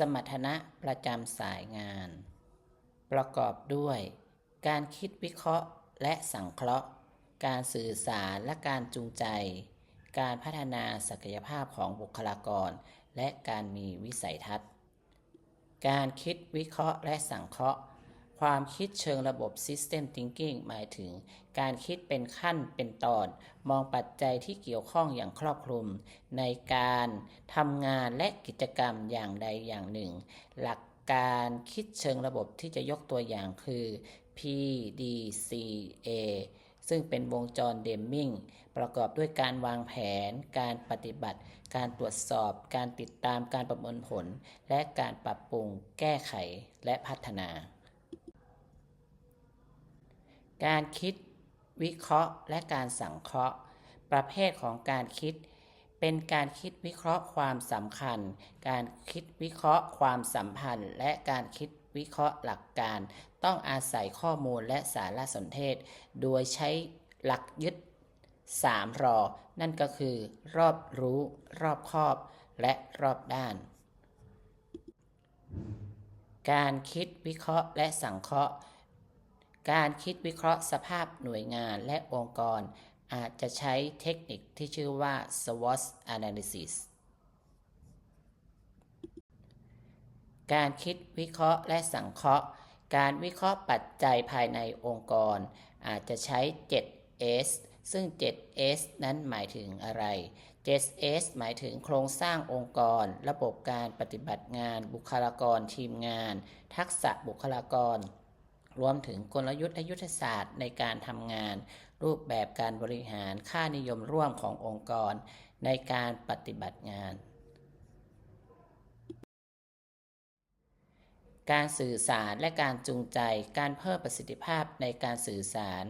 สมรรถนะประจำสายงาน ประกอบด้วย การคิดวิเคราะห์และสังเคราะห์ การสื่อสารและการจูงใจ การพัฒนาศักยภาพของบุคลากร และการมีวิสัยทัศน์ การคิดวิเคราะห์และสังเคราะห์ ความคิดเชิงระบบ System Thinking หมายถึง การคิดเป็นขั้นเป็นตอน มองปัจจัยที่เกี่ยวข้องอย่างครอบคลุม ในการทำงานและกิจกรรมอย่างใดอย่างหนึ่ง หลักการคิดเชิงระบบที่จะยกตัวอย่างคือ PDCA ซึ่งเป็นวงจรเดมมิงประกอบด้วยการวางแผน การปฏิบัติ การตรวจสอบ การติดตามการประเมินผล และการปรับปรุง แก้ไข และพัฒนา การคิดวิเคราะห์และการสังเคราะห์ ประเภทของการคิด เป็นการคิดวิเคราะห์ความสำคัญ การคิดวิเคราะห์ความสัมพันธ์ และการคิดวิเคราะห์หลักการ ต้องอาศัยข้อมูลและสารสนเทศ โดยใช้หลักยึด3รอ นั่นก็คือ รอบรู้ รอบคอบ และรอบด้าน การคิดวิเคราะห์และสังเคราะห์ การคิดวิเคราะห์สภาพหน่วยงานและองค์กร อาจจะใช้เทคนิคที่ชื่อว่า SWOT analysis การคิดวิเคราะห์และสังเคราะห์ การวิเคราะห์ปัจจัยภายในองค์กร อาจจะใช้ 7S ซึ่ง 7S นั้นหมายถึงอะไร 7S หมายถึงโครงสร้างองค์กร ระบบการปฏิบัติงาน บุคลากรทีมงาน ทักษะบุคลากร รวมถึงกลยุทธ์และยุทธศาสตร์ในการทำงาน รูปแบบการบริหารค่านิยมร่วมขององค์กร ในการปฏิบัติงาน การสื่อสารและการจูงใจ การเพิ่มประสิทธิภาพในการสื่อสาร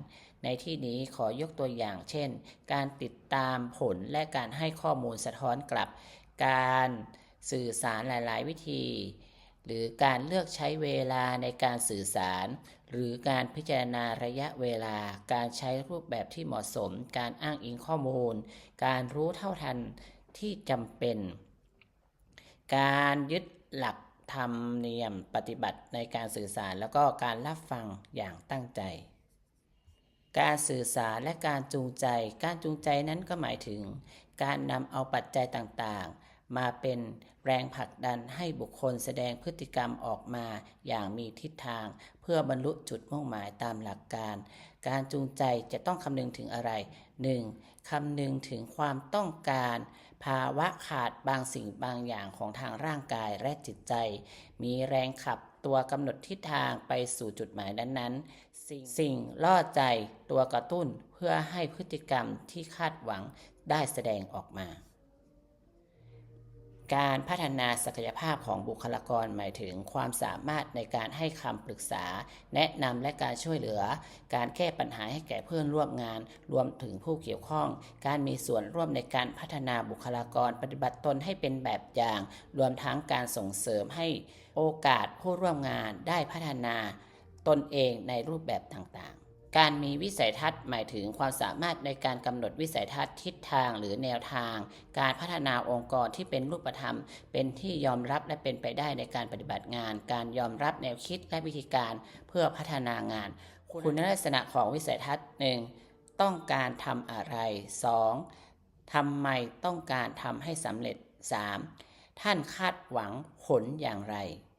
ในที่นี้ขอยกตัวอย่าง เช่น การติดตามผลและการให้ข้อมูลสะท้อนกลับ การสื่อสารหลาย ๆ วิธี หรือการเลือกใช้เวลาในการสื่อสาร หรือการพิจารณาระยะเวลา การใช้รูปแบบที่เหมาะสม การอ้างอิงข้อมูล การรู้เท่าทันที่จำเป็น การยึดหลักธรรมเนียมปฏิบัติในการสื่อสาร แล้วก็การรับฟังอย่างตั้งใจ การสื่อสารและการจูงใจ การจูงใจนั้นก็หมายถึง การนำเอาปัจจัยต่างๆ มาเป็นแรงผลักดันให้บุคคลแสดงพฤติกรรมออกมาอย่างมีทิศทาง เพื่อบรรลุจุดมุ่งหมายตามหลักการ การจูงใจจะต้องคำนึงถึงอะไร 1. คำนึงถึงความต้องการ ภาวะขาดบางสิ่งบางอย่างของทางร่างกายและจิตใจ มีแรงขับตัวกำหนดทิศทางไปสู่จุดหมายนั้นๆ สิ่งสิ่งล่อใจตัวกระตุ้นเพื่อให้พฤติกรรมที่คาดหวังได้แสดงออกมา การพัฒนาศักยภาพของบุคลากรหมายถึงความสามารถในการให้คำปรึกษา แนะนำและการช่วยเหลือ การแก้ปัญหาให้แก่เพื่อนร่วมงาน รวมถึงผู้เกี่ยวข้อง การมีส่วนร่วมในการพัฒนาบุคลากรปฏิบัติตนให้เป็นแบบอย่าง รวมทั้งการส่งเสริมให้โอกาสผู้ร่วมงานได้พัฒนาตนเองในรูปแบบต่างๆ การมีวิสัยทัศน์หมายถึงความสามารถในการกำหนดวิสัยทัศน์ทิศทางหรือแนวทาง การพัฒนาองค์กรที่เป็นรูปธรรม เป็นที่ยอมรับและเป็นไปได้ในการปฏิบัติงาน การยอมรับแนวคิดและวิธีการเพื่อพัฒนางาน คุณลักษณะของวิสัยทัศน์หนึ่งต้องการทำอะไร 2. ทำไมต้องการทำให้สำเร็จ 3. ท่านคาดหวังผลอย่างไร